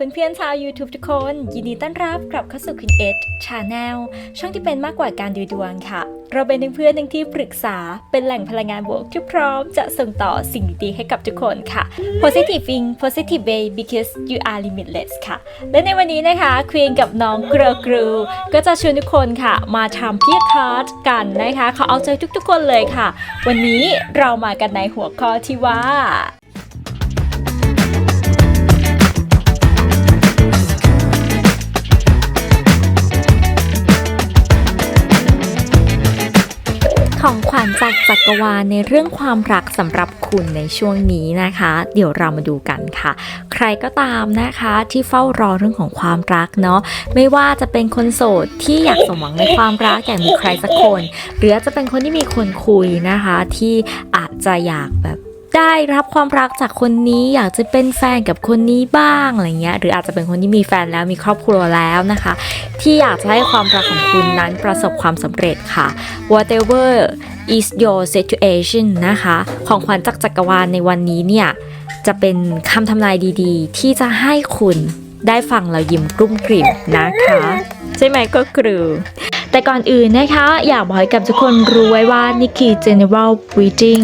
เพื่อนๆชาว YouTube ทุกคน ยินดีต้อนรับกลับเข้าสู่คุณเอ h ชาแนลช่องที่เป็นมากกว่าการดูดวงค่ะ เราเป็นเพื่อนทั้งที่ปรึกษาเป็นแหล่งพลังงานบวกที่พร้อมจะส่งต่อสิ่งดีๆให้กับทุกคนค่ะ positive thing positive way because you are limitless ค่ะ และในวันนี้นะคะควีนกับน้องเกรอกรูก็จะชวนทุกคนค่ะ มาทำพี่คาร์ดกันนะคะเขาเอาใจทุกๆคนเลยค่ะ วันนี้เรามากันในหัวข้อที่ว่า จักรวาลในเรื่องความรักสำหรับคุณในช่วงนี้นะคะ เดี๋ยวเรามาดูกันค่ะ ใครก็ตามนะคะที่เฝ้ารอเรื่องของความรักเนาะไม่ว่าจะเป็นคนโสดที่อยากสมหวังในความรักอยากมีใครสักคน หรือจะเป็นคนที่มีคนคุยนะคะ ที่อาจจะอยากแบบ ได้รับความรักจากคนนี้อยากจะเป็นแฟนกับคนนี้บ้างอะไรเงี้ยหรืออาจจะเป็นคนที่มีแฟนแล้วมีครอบครัวแล้วนะคะ ที่อยากจะให้ความรักของคุณนั้นประสบความสำเร็จค่ะ whatever is your situation นะคะ ของขวัญจากจักรวาลในวันนี้เนี่ย จะเป็นคำทำนายดีๆ ที่จะให้คุณได้ฟังแล้วยิ้มกลุ้มกลิ่มนะคะ ใช่ไหมก็กรูแต่ก่อนอื่นนะคะ อยากบอกให้กับทุกคนรู้ไว้ว่านี่คือ general reading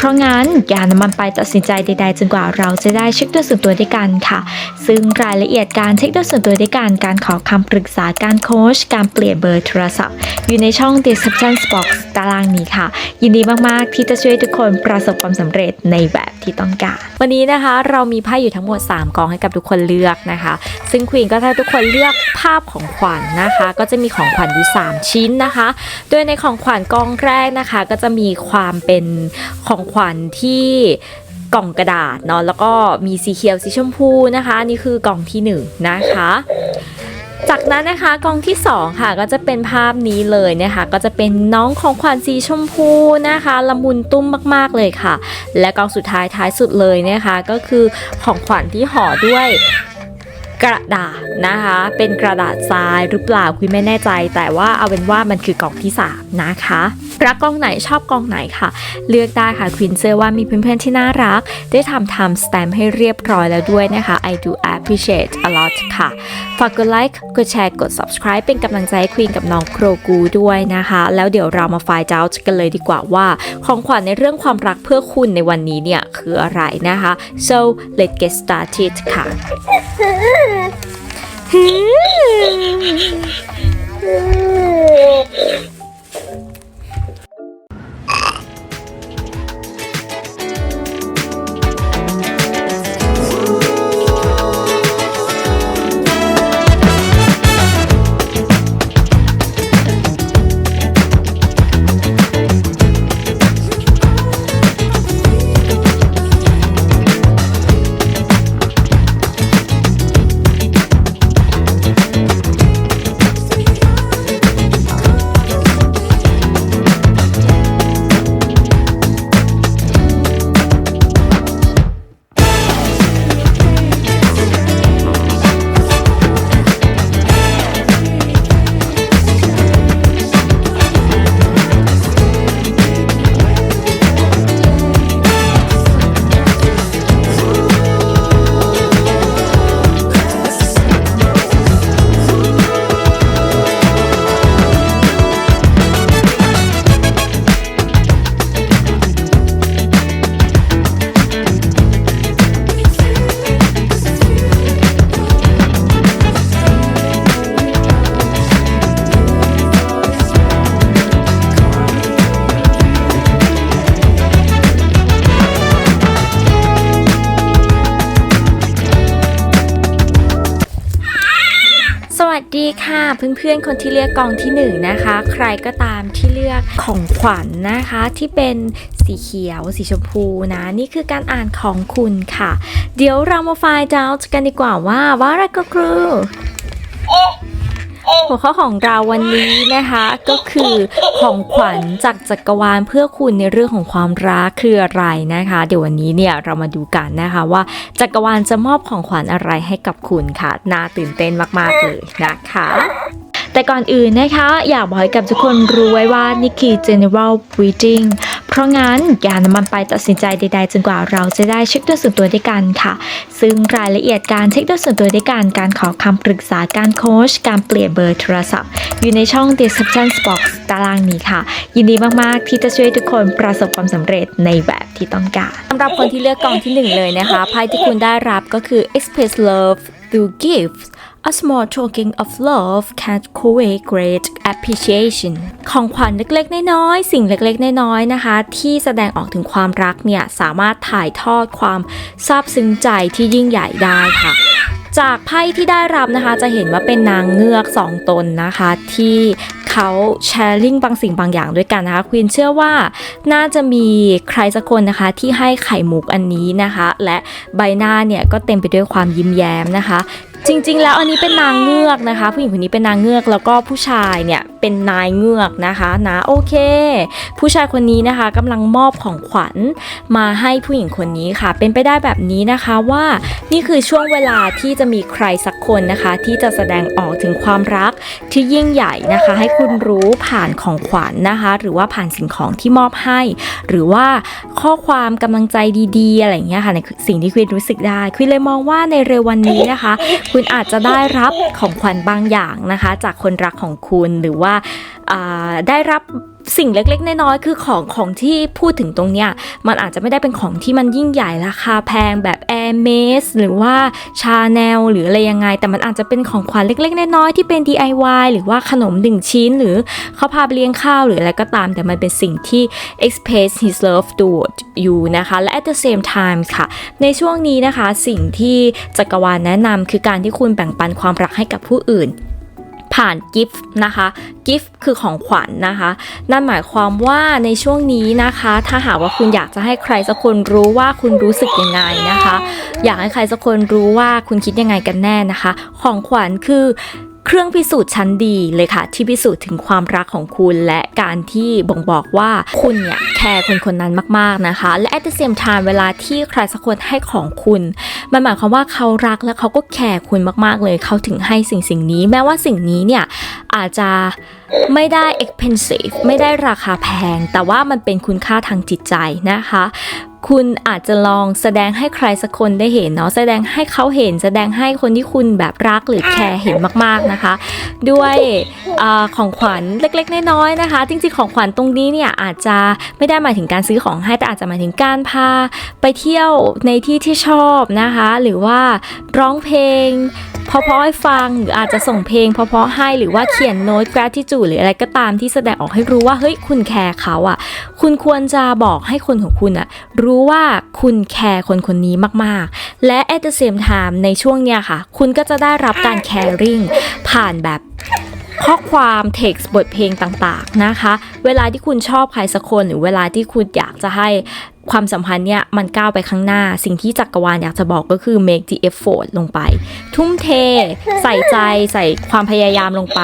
เพราะงั้นอย่านำมันไปตัดสินใจใด ๆจนกว่าเราจะได้เช็คด้วยส่วนตัวด้วยกันค่ะ ซึ่งรายละเอียดการเช็คด้วยส่วนตัวด้วยกัน การขอคำปรึกษาการโค้ชการเปลี่ยนเบอร์โทรศัพท์ อยู่ในช่อง description box ตารางนี้ค่ะ ยินดีมากๆที่จะช่วยทุกคนประสบความสำเร็จในแบบที่ต้องการ วันนี้นะคะ เรามีไพ่อยู่ทั้งหมด 3กองให้กับทุกคนเลือกนะคะ ซึ่งควีนก็ให้ทุกคนเลือกภาพของขวัญนะคะ ก็จะมีของขวัญอยู่3ชิ้นนะคะ โดยในของขวัญกองแรกนะคะ ก็จะมีความเป็นของขวัญที่กล่องกระดาษเนาะแล้วก็มีสีเขียวสีชมพูนะคะ นี่คือกล่องที่หนึ่งนะคะ จากนั้นนะคะกล่องที่ 2 ค่ะก็จะเป็นภาพนี้เลยนะคะ ก็จะเป็นน้องของขวัญสีชมพูนะคะละมุนตุ้มมากๆเลยค่ะ และกล่องสุดท้ายท้ายสุดเลยนะคะ ก็คือของขวัญที่ห่อด้วย กระดาษนะคะ เป็นกระดาษทรายหรือเปล่าคุยไม่แน่ใจ แต่ว่าเอาเป็นว่ามันคือกล่องที่สามนะคะรักกองไหนชอบกองไหนค่ะ เลือกได้ค่ะควินเชื่อว่ามีเพื่อนๆที่น่ารัก ได้ทำ time stamp ให้เรียบร้อยแล้วด้วยนะคะ I do appreciate a lot ค่ะ ฝากกดไลค์กดแชร์กด subscribe เป็นกำลังใจให้ควีนกับน้องโครกูด้วยนะคะ แล้วเดี๋ยวเรามาไฟล์ out กันเลยดีกว่าว่า ของขวัญในเรื่องความรักเพื่อคุณในวันนี้เนี่ย คืออะไรนะคะ so let's get started ค่ะส เพื่อนๆ คนที่เลือกกองที่หนึ่งนะคะ ใครก็ตามที่เลือกของขวัญนนะคะที่เป็นสีเขียวสีชมพูนะนี่คือการอ่านของคุณค่ะ เดี๋ยวเรามาไฟล์ดาวกันดีกว่าว่าว่าอะไรก็คือหัวข้อของเราวันนี้นะคะก็คือของขวัญจากจักรวาลเพื่อคุณในเรื่องของความรักคืออะไรนะคะ เดี๋ยววันนี้เนี่ยเรามาดูกันนะคะว่าจักรวาลจะมอบของขวัญอะไรให้กับคุณค่ะน่าตื่นเต้นมากๆเลยนะคะ แต่ก่อนอื่นนะคะ อยากบอกให้กับทุกคนรู้ไว้ว่านี่คือ general reading เพราะงั้นอย่านำมันไปตัดสินใจใดๆจนกว่าเราจะได้เช็คด้วยส่วนตัวด้วยกันค่ะ ซึ่งรายละเอียดการเช็คด้วยส่วนตัวด้วยกันการขอคำปรึกษาการโค้ชการเปลี่ยนเบอร์โทรศัพท์ อยู่ในช่อง description box ตารางนี้ค่ะ ยินดีมากๆที่จะช่วยทุกคนประสบความสำเร็จในแบบที่ต้องการสำหรับคนที่เลือกกองที่หนึ่งเลยนะคะไพ่ที่คุณได้รับก็คือ express love through gifts A small token of love can create great appreciation ของขวัญเล็กๆ น้อยๆ สิ่งเล็กๆ น้อยๆ นะคะ ที่แสดงออกถึงความรักเนี่ย สามารถถ่ายทอดความซาบซึ้งใจที่ยิ่งใหญ่ได้ค่ะจากไพ่ที่ได้รับนะคะ จะเห็นว่าเป็นนางเงือกสองตนนะคะ ที่เขาแชร์ลิงบางสิ่งบางอย่างด้วยกันนะคะควีนเชื่อว่าน่าจะมีใครสักคนนะคะ ที่ให้ไข่มุกอันนี้นะคะ และใบหน้าเนี่ยก็เต็มไปด้วยความยิ้มแย้มนะคะ จริง ๆ แล้วอันนี้เป็นนางเงือกนะคะ ผู้หญิงคนนี้เป็นนางเงือกแล้วก็ผู้ชายเนี่ยเป็นนายเงือกนะคะนะโอเค ผู้ชายคนนี้นะคะกำลังมอบของขวัญมาให้ผู้หญิงคนนี้ค่ะ เป็นไปได้แบบนี้นะคะว่านี่คือช่วงเวลาที่จะมีใครสักคนนะคะ ที่จะแสดงออกถึงความรักที่ยิ่งใหญ่นะคะ ให้คุณรู้ผ่านของขวัญนะคะ หรือว่าผ่านสิ่งของที่มอบให้ หรือว่าข้อความกำลังใจดีๆ อะไรเงี้ยค่ะในสิ่งที่คุณรู้สึกได้คุณเลยมองว่าในเร็ววันนี้นะคะ คุณอาจจะได้รับของขวัญบางอย่างนะคะ จากคนรักของคุณหรือว่าได้รับ สิ่งเล็กๆ น้อยๆ คือของของที่พูดถึงตรงเนี้ย มันอาจจะไม่ได้เป็นของที่มันยิ่งใหญ่ราคาแพงแบบ Air m a s หรือว่าชาแนลหรืออะไรยังไง แต่มันอาจจะเป็นของขวัญเล็กๆ น้อยๆ ที่เป็น DIY หรือว่าขนมหนึ่งชิ้น หรือเขาพาไปเลี้ยงข้าวหรืออะไรก็ตาม แต่มันเป็นสิ่งที่ express his love toward you นะคะ และ at the same time ค่ะ ในช่วงนี้นะคะ สิ่งที่จักรวาลแนะนำคือการที่คุณแบ่งปันความรักให้กับผู้อื่น ผ่านกิฟต์นะคะกิฟต์คือของขวัญนนะคะ นั่นหมายความว่าในช่วงนี้นะคะ ถ้าหากว่าคุณอยากจะให้ใครสักคนรู้ว่าคุณรู้สึกยังไงนะคะ อยากให้ใครสักคนรู้ว่าคุณคิดยังไงกันแน่นะคะ ของขวัญคือ เครื่องพิสูจน์ชั้นดีเลยค่ะ ที่พิสูจน์ถึงความรักของคุณ และการที่บ่งบอกว่าคุณเนี่ยแคร์คนคนนั้นมากๆนะคะ และ at the same time เวลาที่ใครสักคนให้ของคุณ มันหมายความว่าเขารักและเขาก็แคร์คุณมาก ๆ เลยเขาถึงให้สิ่งสิ่งนี้ แม้ว่าสิ่งนี้เนี่ยอาจจะไม่ได้ expensive ไม่ได้ราคาแพง แต่ว่ามันเป็นคุณค่าทางจิตใจนะคะ คุณอาจจะลองแสดงให้ใครสักคนได้เห็นเนาะแสดงให้เขาเห็น แสดงให้คนที่คุณแบบรักหรือแคร์เห็นมากๆนะคะ ด้วยอาของขวัญเล็กๆน้อยๆนะคะ จริงๆของขวัญตรงนี้เนี่ยอาจจะไม่ได้หมายถึงการซื้อของให้แต่อาจจะหมายถึงการพา ไปเที่ยวในที่ที่ชอบนะคะ หรือว่าร้องเพลงเพราะๆให้ฟังหรืออาจจะส่งเพลงเพราะๆให้หรือว่าเขียนโน้ต gratitude หรืออะไรก็ตามที่แสดงออกให้รู้ว่าเฮ้ยคุณแคร์เขาอะ่ะ คุณควรจะบอกให้คนของคุณอะ่ะรู้ว่าคุณแคร์คนคนนี้มากๆ และ at the same time ในช่วงเนี้ยค่ะ คุณก็จะได้รับการ caring ผ่านแบบข้อความเท็กซ์บทเพลงต่างๆนะคะ เวลาที่คุณชอบใครสักคนหรือเวลาที่คุณอยากจะให้ ความสัมพันธ์เนี่ยมันก้าวไปข้างหน้า สิ่งที่จักรวาลอยากจะบอกก็คือ make the effort ลงไป ทุ่มเท ใส่ใจใส่ความพยายามลงไป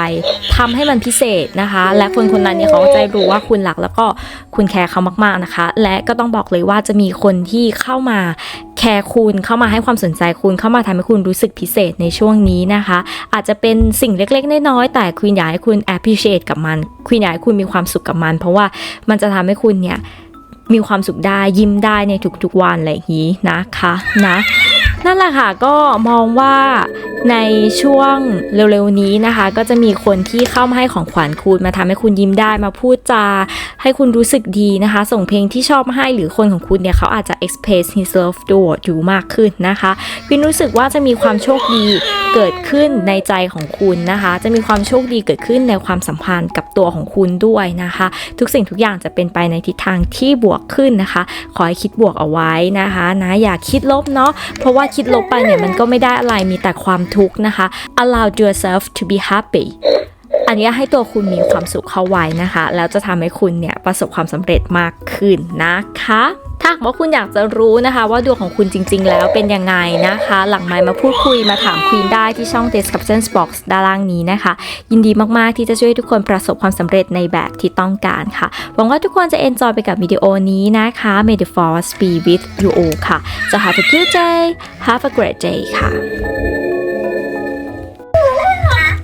ทำให้มันพิเศษนะคะ และคนคนนั้นเนี่ยเขาจะรู้ว่าคุณหลักแล้วก็คุณแคร์เขามากๆนะคะ และก็ต้องบอกเลยว่าจะมีคนที่เข้ามาแคร์คุณเข้ามาให้ความสนใจคุณเข้ามาทำให้คุณรู้สึกพิเศษในช่วงนี้นะคะ อาจจะเป็นสิ่งเล็กๆน้อยๆแต่คุณอยากให้คุณ appreciate กับมัน คุณอยากให้คุณมีความสุขกับมัน เพราะว่ามันจะทำให้คุณเนี่ย มีความสุขได้ยิ้มได้ในทุกๆวันอะไรอย่างนี้นะคะนะนั่นแหละค่ะก็มองว่าในช่วงเร็วๆนี้นะคะ ก็จะมีคนที่เข้ามาให้ของขวัญคุณมาทำให้คุณยิ้มได้มาพูดจา ให้คุณรู้สึกดีนะคะ ส่งเพลงที่ชอบให้หรือคนของคุณเนี่ยเขาอาจจะ express his love toward you มากขึ้นนะคะวินรู้สึกว่าจะมีความโชคดี เกิดขึ้นในใจของคุณนะคะ จะมีความโชคดีเกิดขึ้นในความสัมพันธ์กับตัวของคุณด้วยนะคะ ทุกสิ่งทุกอย่างจะเป็นไปในทิศทางที่บวกขึ้นนะคะ ขอให้คิดบวกเอาไว้นะคะนะอย่าคิดลบเนาะเพราะว่าคิดลบไปเนี่ยมันก็ไม่ได้อะไรมีแต่ความทุกข์นะคะ allow yourself to be happy อันนี้ให้ตัวคุณมีความสุขเข้าไว้นะคะ แล้วจะทำให้คุณเนี่ยประสบความสำเร็จมากขึ้นนะคะ ถ้าหากว่าคุณอยากจะรู้นะคะ ว่าดวงของคุณจริง ๆ แล้วเป็นยังไงนะคะ หลังไมค์มาพูดคุยมาถามควีนได้ที่ช่อง description box ด้านล่างนี้นะคะ ยินดีมากๆที่จะช่วยทุกคนประสบความสำเร็จในแบบที่ต้องการค่ะ หวังว่าทุกคนจะ enjoy ไปกับวิดีโอนี้นะคะ May the force be with you all ค่ะจะ have a good day have a great day ค่ะ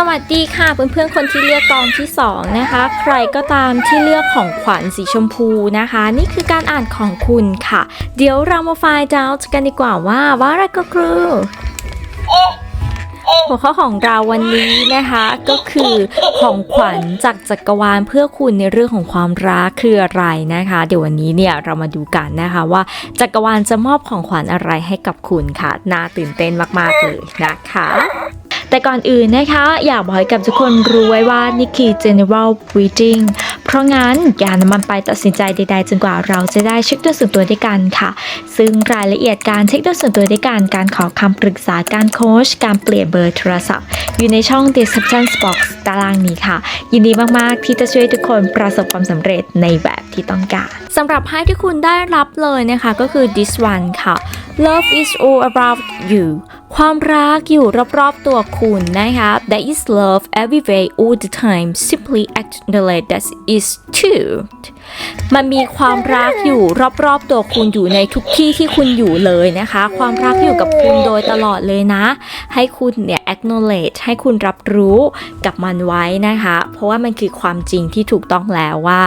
สวัสดีค่ะเพื่อนๆคนที่เลือกกองที่สองนะคะ ใครก็ตามที่เลือกของขวัญสีชมพูนะคะ นี่คือการอ่านของคุณค่ะ เดี๋ยวเรามาไฟล์ดาวกันดีกว่าว่าว่าอะไรก็คือหัวข้อของเราวันนี้นะคะก็คือของขวัญจากจักรวาลเพื่อคุณในเรื่องของความรักคืออะไรนะคะ เดี๋ยววันนี้เนี่ยเรามาดูกันนะคะว่าจักรวาลจะมอบของขวัญอะไรให้กับคุณค่ะน่าตื่นเต้นมากๆเลยนะคะ แต่ก่อนอื่นนะคะ อยากบอกให้กับทุกคนรู้ไว้ว่านี่คือ general reading เพราะงั้นอย่านำมันไปตัดสินใจใดๆจนกว่าเราจะได้เช็คด้วยส่วนตัวด้วยกันค่ะ ซึ่งรายละเอียดการเช็คด้วยส่วนตัวด้วยกัน การขอคำปรึกษาการโค้ชการเปลี่ยนเบอร์โทรศัพท์ อยู่ในช่อง description box ตารางนี้ค่ะ ยินดีมากๆที่จะช่วยทุกคนประสบความสำเร็จในแบบที่ต้องการสำหรับไพ่ที่คุณได้รับเลยนะคะก็คือ this one ค่ะ love is all about you ความรักอยู่รอบๆตัวคุณนะคะ that is love everywhere all the time simply acknowledge that is true มันมีความรักอยู่รอบๆตัวคุณอยู่ในทุกที่ที่คุณอยู่เลยนะคะ ความรักอยู่กับคุณโดยตลอดเลยนะ ให้คุณเนี่ย acknowledge ให้คุณรับรู้กับมันไว้นะคะ เพราะว่ามันคือความจริงที่ถูกต้องแล้วว่า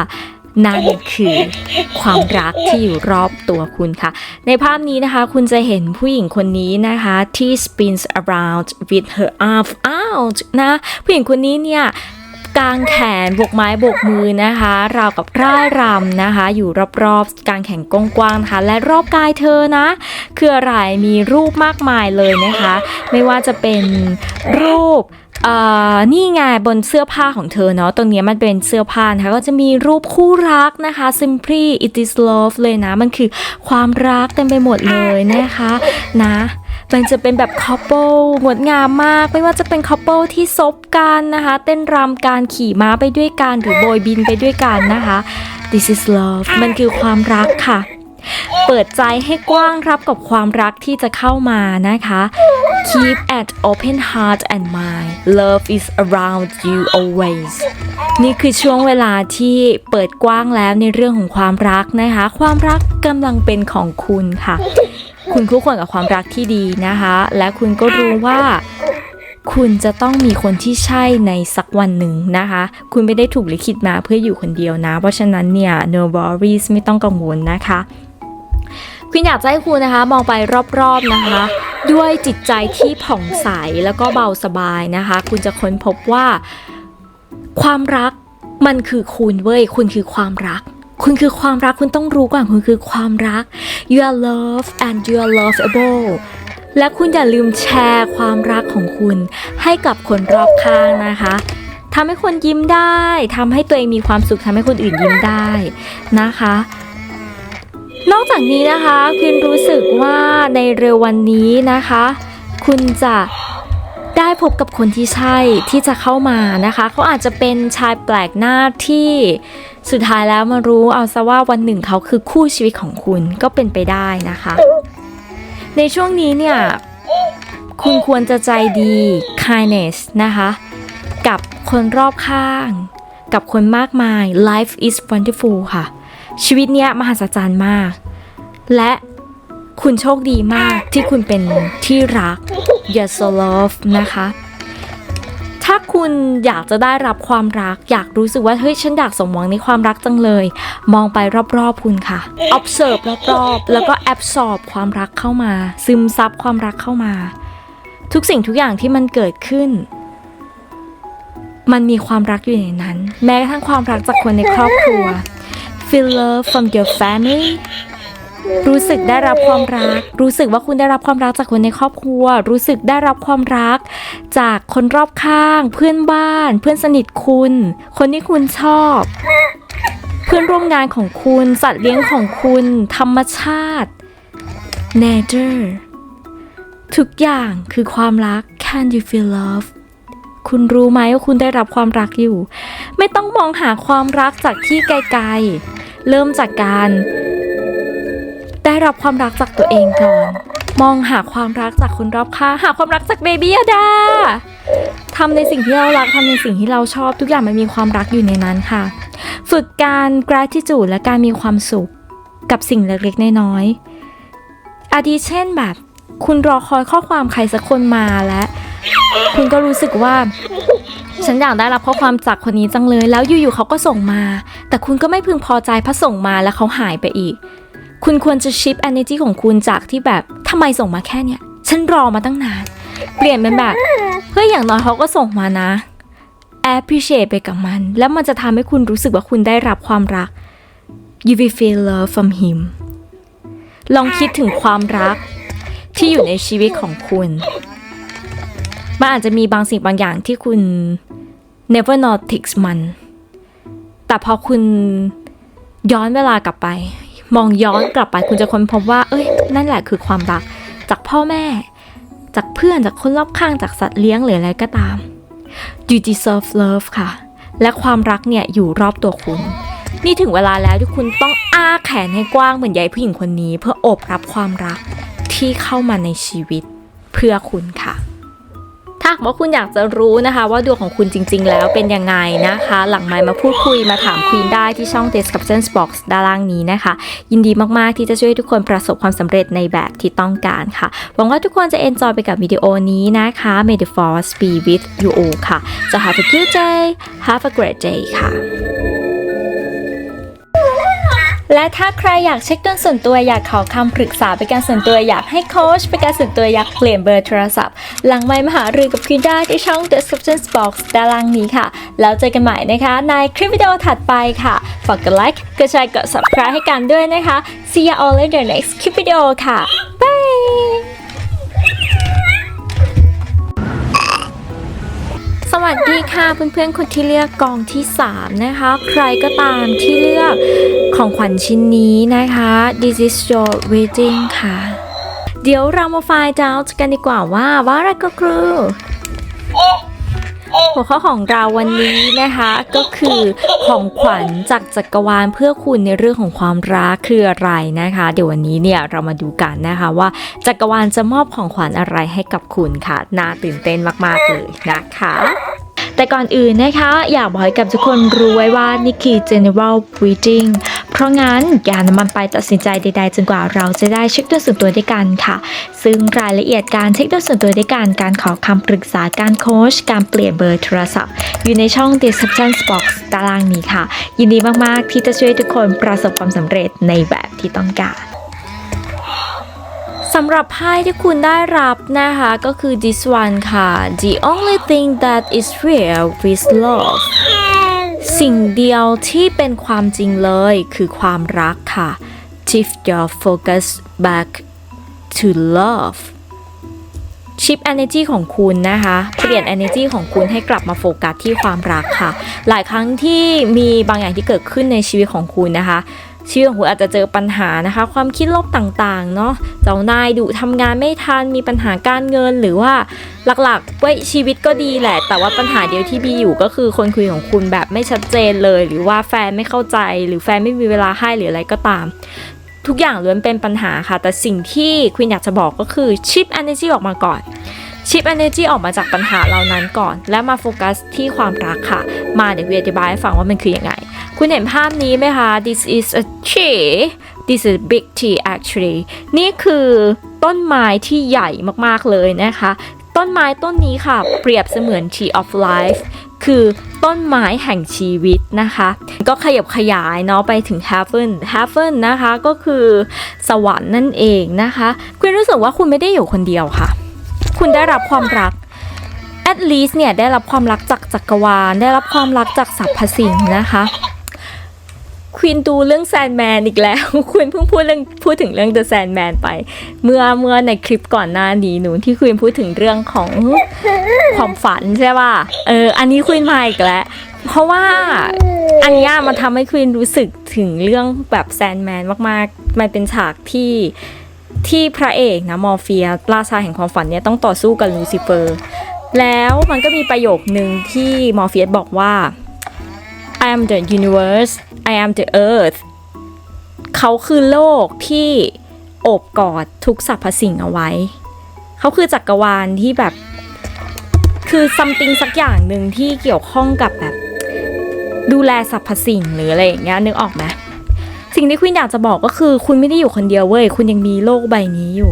นั่นคือความรักที่อยู่รอบตัวคุณค่ะ ในภาพนี้นะคะคุณจะเห็นผู้หญิงคนนี้นะคะที่ spins around with her arm out นะ ผู้หญิงคนนี้เนี่ยกางแขนบกไม้บกมือนะคะ ราวกับร่ายรำนะคะ อยู่รอบๆกางแขนกว้างๆนะคะและรอบกายเธอนะคืออะไรมีรูปมากมายเลยนะคะ ไม่ว่าจะเป็นรูป นี่ไงบนเสื้อผ้าของเธอเนาะตรงนี้มันเป็นเสื้อผ้านะคะก็จะมีรูปคู่รักนะคะ simply it is love เลยนะ มันคือความรักเต็มไปหมดเลยนะคะนะมันจะเป็นแบบ couple งดงามมาก ไม่ว่าจะเป็น couple ที่ซบกันนะคะ เต้นรำการขี่ม้าไปด้วยกันหรือโบยบินไปด้วยกันนะคะ this is love มันคือความรักค่ะ เปิดใจให้กว้างรับกับความรักที่จะเข้ามานะคะ Keep at open heart and mind Love is around you always นี่คือช่วงเวลาที่เปิดกว้างแล้วในเรื่องของความรักนะคะ ความรักกำลังเป็นของคุณค่ะ คุณคู่ควรกับความรักที่ดีนะคะ และคุณก็รู้ว่าคุณจะต้องมีคนที่ใช่ในสักวันหนึ่งนะคะ คุณไม่ได้ถูกลิขิตมาเพื่ออยู่คนเดียวนะ เพราะฉะนั้นเนี่ย no worries ไม่ต้องกังวลนะคะ คุณอยากจะให้คุณนะคะ มองไปรอบๆนะคะ ด้วยจิตใจที่ผ่องใสแล้วก็เบาสบายนะคะ คุณจะค้นพบว่า ความรักมันคือคุณเว้ย คุณคือความรัก คุณคือความรักคุณต้องรู้ก่อนคุณคือความรัก you are love and you are lovable และคุณอย่าลืมแชร์ความรักของคุณ ให้กับคนรอบข้างนะคะทำให้คนยิ้มได้ทำให้ตัวเองมีความสุขทำให้คนอื่นยิ้มได้นะคะ นอกจากนี้นะคะ คุณรู้สึกว่าในเร็ววันนี้นะคะ คุณจะได้พบกับคนที่ใช่ที่จะเข้ามานะคะเขาอาจจะเป็นชายแปลกหน้าที่สุดท้ายแล้วมารู้เอาซะว่าวันหนึ่งเขาคือคู่ชีวิตของคุณก็เป็นไปได้นะคะ ในช่วงนี้เนี่ยคุณควรจะใจดี kindness นะคะ กับคนรอบข้าง กับคนมากมาย life is wonderful ค่ะ ชีวิตเนี้ยมหัศจรรย์มาก และคุณโชคดีมากที่คุณเป็นที่รัก you're so love นะคะ ถ้าคุณอยากจะได้รับความรัก อยากรู้สึกว่าเฮ้ยฉันอยากสมหวังในความรักจังเลย มองไปรอบๆคุณค่ะ observe รอบๆ แล้วก็ absorb ความรักเข้ามา ซึมซับความรักเข้ามา ทุกสิ่งทุกอย่างที่มันเกิดขึ้น มันมีความรักอยู่ในนั้น แม้กระทั่งความรักจากคนในครอบครัว feel love from your family รู้สึกได้รับความรัก รู้สึกว่าคุณได้รับความรักจากคนในครอบครัว รู้สึกได้รับความรัก จากคนรอบข้าง เพื่อนบ้าน เพื่อนสนิทคุณ คนที่คุณชอบ เพื่อนร่วมงานของคุณ สัตว์เลี้ยงของคุณ ธรรมชาติ nature ทุกอย่างคือความรัก can you feel love คุณรู้ไหมว่าคุณได้รับความรักอยู่ ไม่ต้องมองหาความรักจากที่ไกลๆ เริ่มจากการ ได้รับความรักจากตัวเองก่อน มองหาความรักจากคนรอบข้างหาความรักจากเบบี้อดาทำในสิ่งที่เรารักทำในสิ่งที่เราชอบทุกอย่างมันมีความรักอยู่ในนั้นค่ะ ฝึกการ gratitude และการมีความสุขกับสิ่งเล็กๆน้อยๆอาทิเช่นแบบ คุณรอคอยข้อความใครสักคนมาและ คุณก็รู้สึกว่า ฉันอยากได้รับข้อความจากคนนี้จังเลย แล้วอยู่ๆเขาก็ส่งมา แต่คุณก็ไม่พึงพอใจเพราะส่งมาแล้วเขาหายไปอีก คุณควรจะชิป energy ของคุณจากที่แบบทำไมส่งมาแค่เนี้ยฉันรอมาตั้งนาน เปลี่ยนเป็นแบบเฮ้ยอย่างน้อยเขาก็ส่งมานะ appreciate ไปกับมัน แล้วมันจะทำให้คุณรู้สึกว่าคุณได้รับความรัก you will feel love from him ลองคิดถึงความรักที่อยู่ในชีวิตของคุณ มันอาจจะมีบางสิ่งบางอย่างที่คุณ never notice มัน แต่พอคุณย้อนเวลากลับไป มองย้อนกลับไป คุณจะค้นพบว่า เอ้ย นั่นแหละคือความรัก จากพ่อแม่ จากเพื่อน จากคนรอบข้าง จากสัตว์เลี้ยงหรืออะไรก็ตาม you deserve love ค่ะ และความรักเนี่ยอยู่รอบตัวคุณ นี่ถึงเวลาแล้วที่คุณต้องอ้าแขนให้กว้างเหมือนยายผู้หญิงคนนี้ เพื่อโอบรับความรักที่เข้ามาในชีวิตเพื่อคุณค่ะ ถ้าว่าคุณอยากจะรู้นะคะว่าดวงของคุณจริง ๆ แล้วเป็นยังไงนะคะ หลังไมมาพูดคุยมาถามควีนได้ที่ช่อง Description Box ด้านล่างนี้นะคะ ยินดีมากๆที่จะช่วยทุกคนประสบความสำเร็จในแบบที่ต้องการค่ะ หวังว่าทุกคนจะ enjoy ไปกับวิดีโอนี้นะคะ May the force be with you all ค่ะจะ have a good day have a great day ค่ะ และถ้าใครอยากเช็คดวงส่วนตัวอยากขอคำปรึกษาเป็นการส่วนตัวอยากให้โค้ชเป็นการส่วนตัวอยากเปลี่ยนเบอร์โทรศัพท์ หลังไมค์มาหารือกับคุณได้ที่ช่อง description box ด้านล่างนี้ค่ะ แล้วเจอกันใหม่นะคะในคลิปวิดีโอถัดไปค่ะ ฝากกดไลค์กดแชร์กด subscribe ให้กันด้วยนะคะ see you all in the next คลิปวิดีโอค่ะ bye วัสดีค่ะเพื่อนๆคนที่เลือกกองที่ 3 นะคะ ใครก็ตามที่เลือกของขวัญชิ้นนี้นะคะ This is your wedding ค่ะ เดี๋ยวเรามาไฟล์ดาวกันดีกว่าว่าว่าอะไรก็คือ หัวข้อของเราวันนี้นะคะก็คือของขวัญจากจักรวาลเพื่อคุณในเรื่องของความรักคืออะไรนะคะ เดี๋ยววันนี้เนี่ยเรามาดูกันนะคะว่าจักรวาลจะมอบของขวัญอะไรให้กับคุณค่ะน่าตื่นเต้นมากๆเลยนะคะแต่ก่อนอื่นนะคะ อยากบอกให้กับทุกคนรู้ไว้ว่านี่คือ general reading เพราะงั้นอย่านำมันไปตัดสินใจใดๆจนกว่าเราจะได้เช็คด้วยส่วนตัวด้วยกันค่ะ ซึ่งรายละเอียดการเช็คด้วยส่วนตัวด้วยกัน การขอคำปรึกษาการโค้ชการเปลี่ยนเบอร์โทรศัพท์ อยู่ในช่อง description box ด้านล่างนี้ค่ะ ยินดีมากๆที่จะช่วยทุกคนประสบความสำเร็จในแบบที่ต้องการสำหรับไพ่ที่คุณได้รับนะคะก็คือ this one ค่ะ the only thing that is real is love สิ่งเดียวที่เป็นความจริงเลยคือความรักค่ะ shift your focus back to love ชิป energy ของคุณนะคะ เปลี่ยน energy ของคุณให้กลับมาโฟกัสที่ความรักค่ะ หลายครั้งที่มีบางอย่างที่เกิดขึ้นในชีวิตของคุณนะคะ ชีวิตของคุณอาจจะเจอปัญหานะคะ ความคิดลบต่างๆเนาะเจ้านายดุทำงานไม่ทันมีปัญหาการเงินหรือว่าหลักๆไว้ชีวิตก็ดีแหละ แต่ว่าปัญหาเดียวที่มีอยู่ก็คือคนคุยของคุณแบบไม่ชัดเจนเลย หรือว่าแฟนไม่เข้าใจ หรือแฟนไม่มีเวลาให้หรืออะไรก็ตามทุกอย่างล้วนเป็นปัญหาค่ะ แต่สิ่งที่คุณอยากจะบอกก็คือชิป energy ออกมาก่อน ชิป energy ออกมาจากปัญหาเหล่านั้นก่อน แล้วมาโฟกัสที่ความรักค่ะ มาเดี๋ยววิอธิบายให้ฟังว่ามันคือยังไง คุณเห็นภาพนี้ไหมคะ this is a tree this is a big tree actually นี่คือต้นไม้ที่ใหญ่มากๆเลยนะคะ ต้นไม้ต้นนี้ค่ะ เปรียบเสมือน tree of life คือต้นไม้แห่งชีวิตนะคะ ก็ขยับขยายเนาะไปถึง heaven heaven นะคะก็คือสวรรค์นั่นเองนะคะคุณรู้สึกว่าคุณไม่ได้อยู่คนเดียวค่ะ คุณได้รับความรัก at least เนี่ยได้รับความรักจากจักรวาล ได้รับความรักจากสรรพสิ่งนะคะ ควีนดูเรื่องแซนแมนอีกแล้วคุณเพิ่งพูดเรื่องพูดถึงเรื่อง The Sandman ไป เมื่อเมื่อในคลิปก่อนหน้านี้หนูที่ควีนพูดถึงเรื่องของความฝันใช่ป่ะเอออันนี้ควีนมาอีกแล้วเพราะว่าอันนี้มันทำให้ควีนรู้สึกถึงเรื่องแบบแซนแมนมากๆ มันเป็นฉากที่ที่พระเอกนะมอร์เฟียราชาแห่งความฝันเนี่ยต้องต่อสู้กับลูซิเฟอร์ แล้วมันก็มีประโยคนึงที่มอร์เฟียสบอกว่า I am the universe I am the earth เขาคือโลกที่โอบกอดทุกสรรพสิ่งเอาไว้ เขาคือจักรวาลที่แบบ คือซัมติงสักอย่างหนึ่งที่เกี่ยวข้องกับแบบ ดูแลสรรพสิ่งหรืออะไรอย่างเงี้ยนึกออกไหมสิ่งที่คุณอยากจะบอกก็คือ คุณไม่ได้อยู่คนเดียวเว้ย คุณยังมีโลกใบนี้อยู่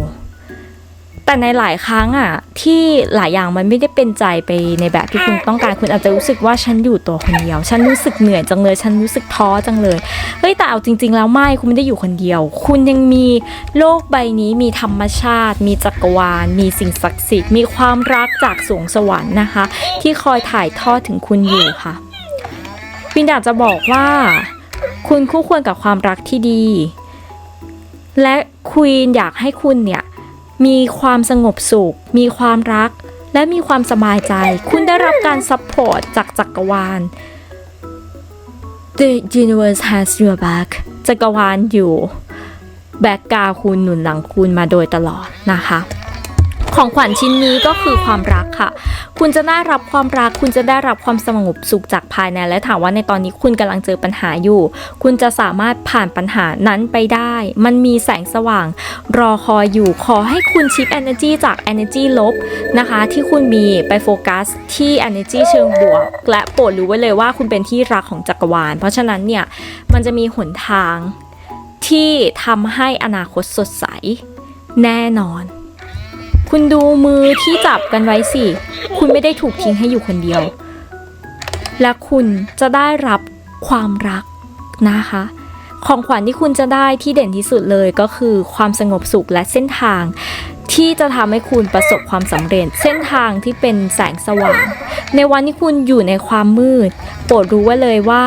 แต่ในหลายครั้งอะที่หลายอย่างมันไม่ได้เป็นใจไปในแบบที่คุณต้องการคุณอาจจะรู้สึกว่าฉันอยู่ตัวคนเดียว ฉันรู้สึกเหนื่อยจังเลย ฉันรู้สึกท้อจังเลยเฮ้ยแต่เอาจริง ๆ แล้วไม่คุณไม่ได้อยู่คนเดียว คุณยังมีโลกใบนี้มีธรรมชาติ มีจักรวาล มีสิ่งศักดิ์สิทธิ์มีความรักจากสวงสวรรค์นะคะ ที่คอยถ่ายทอดถึงคุณอยู่ค่ะวินอยากจะบอกว่า คุณคู่ควรกับความรักที่ดี และควีนอยากให้คุณเนี่ย มีความสงบสุข มีความรัก และมีความสบายใจ คุณได้รับการซัพพอร์ตจากจักรวาล The universe has your back จักรวาลอยู่แบกกราวคุณหนุนหลังคุณมาโดยตลอดนะคะ ของขวัญชิ้นนี้ก็คือความรักค่ะ คุณจะได้รับความรัก คุณจะได้รับความสงบสุขจากภายใน และถามว่าในตอนนี้คุณกำลังเจอปัญหาอยู่ คุณจะสามารถผ่านปัญหานั้นไปได้ มันมีแสงสว่าง รอคอยอยู่ ขอให้คุณชิป energy จาก energy ลบนะคะ ที่คุณมีไปโฟกัสที่ energy เชิงบวก และโปรดรู้ไว้เลยว่าคุณเป็นที่รักของจักรวาล เพราะฉะนั้นเนี่ย มันจะมีหนทางที่ทำให้อนาคตสดใสแน่นอน คุณดูมือที่จับกันไว้สิ คุณไม่ได้ถูกทิ้งให้อยู่คนเดียว และคุณจะได้รับความรักนะคะ ของขวัญที่คุณจะได้ที่เด่นที่สุดเลยก็คือความสงบสุขและเส้นทางที่จะทำให้คุณประสบความสำเร็จ เส้นทางที่เป็นแสงสว่าง ในวันที่คุณอยู่ในความมืด โปรดรู้ไว้เลยว่า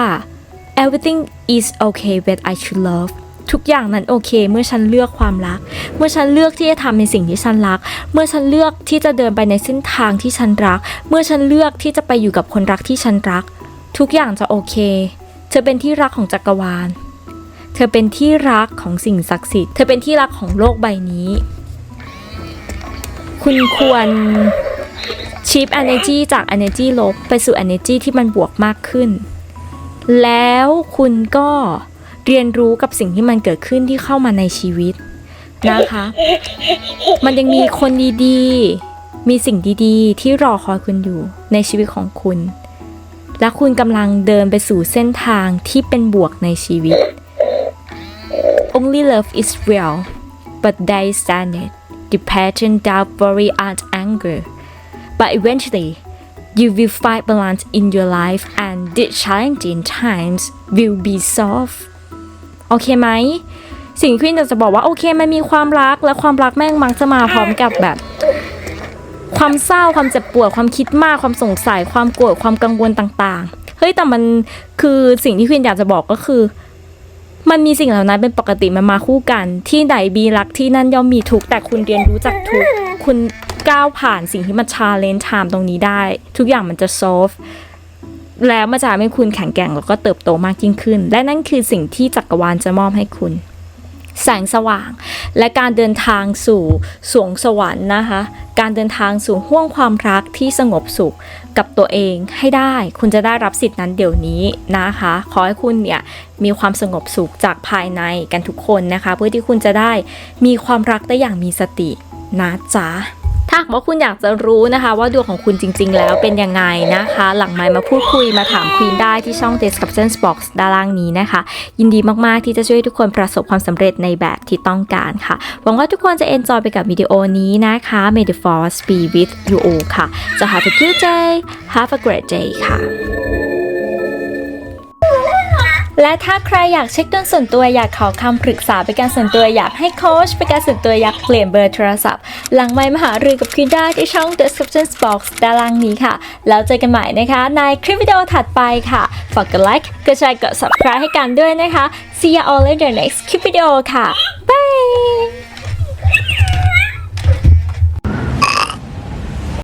everything is okay with I should love ทุกอย่างนั้นโอเค เมื่อฉันเลือกความรัก เมื่อฉันเลือกที่จะทำในสิ่งที่ฉันรัก เมื่อฉันเลือกที่จะเดินไปในเส้นทางที่ฉันรัก เมื่อฉันเลือกที่จะไปอยู่กับคนรักที่ฉันรัก ทุกอย่างจะโอเค เธอเป็นที่รักของจักรวาล เธอเป็นที่รักของสิ่งศักดิ์สิทธิ์ เธอเป็นที่รักของโลกใบนี้ คุณควรชิป energy จาก energy ลบไปสู่ energy ที่มันบวกมากขึ้น แล้วคุณก็ เรียนรู้กับสิ่งที่มันเกิดขึ้นที่เข้ามาในชีวิตนะคะ มันยังมีคนดีๆ มีสิ่งดีๆ ที่รอคอยคุณอยู่ในชีวิตของคุณ และคุณกำลังเดินไปสู่เส้นทางที่เป็นบวกในชีวิต Only love is real but there is sadness depression doubt worry and anger but eventually you will find balance in your life and the challenging times will be solved โอเคไหมสิ่งที่ควินอยากจะบอกว่าโอเคมันมีความรักและความรักแม่งมักจะมาพร้อมกับแบบ ความเศร้าความเจ็บปวดความคิดมากความสงสัยความโกรธความกังวลต่างๆ เฮ้ยแต่มันคือสิ่งที่ควินอยากจะบอกก็คือ มันมีสิ่งเหล่านั้นเป็นปกติมันมาคู่กัน ที่ไหนมีรักที่นั่นย่อมมีทุกแต่คุณเรียนรู้จากทุกคุณก้าวผ่านสิ่งที่มันชาเลนจ์ไทม์ตรงนี้ได้ ทุกอย่างมันจะ solve แล้วมันจะทำให้คุณแข็งแกร่งแล้วก็เติบโตมากยิ่งขึ้น และนั่นคือสิ่งที่จักรวาลจะมอบให้คุณ แสงสว่าง และการเดินทางสู่สวงสวรรค์นะคะ การเดินทางสู่ห้วงความรักที่สงบสุขกับตัวเองให้ได้ คุณจะได้รับสิทธินั้นเดี๋ยวนี้นะคะ ขอให้คุณเนี่ยมีความสงบสุขจากภายในกันทุกคนนะคะ เพื่อที่คุณจะได้มีความรักได้อย่างมีสตินะจ๊ะ ถ้าหากว่าคุณอยากจะรู้นะคะ ว่าดวงของคุณจริง ๆ แล้วเป็นยังไงนะคะ หลังไมค์มาพูดคุยมาถามควีนได้ที่ช่อง Description Box ด้านล่างนี้นะคะ ยินดีมากๆที่จะช่วยทุกคนประสบความสำเร็จในแบบที่ต้องการค่ะ หวังว่าทุกคนจะเอนจอยไปกับวิดีโอนี้นะคะ May the force be with you all ค่ะจะ have a good day have a great day ค่ะ และถ้าใครอยากเช็คดวงส่วนตัวอยากขอคำปรึกษาเป็นการส่วนตัวอยากให้โค้ชเป็นการส่วนตัวอยากเปลี่ยนเบอร์โทรศัพท์ หลังไมค์มาหารือกับคุณได้ที่ช่อง description box ด้านล่างนี้ค่ะ แล้วเจอกันใหม่นะคะ ในคลิปวิดีโอถัดไปค่ะฝากกดไลค์กดแชร์กด subscribe ให้กันด้วยนะคะ see you all in the next คลิปวิดีโอค่ะ bye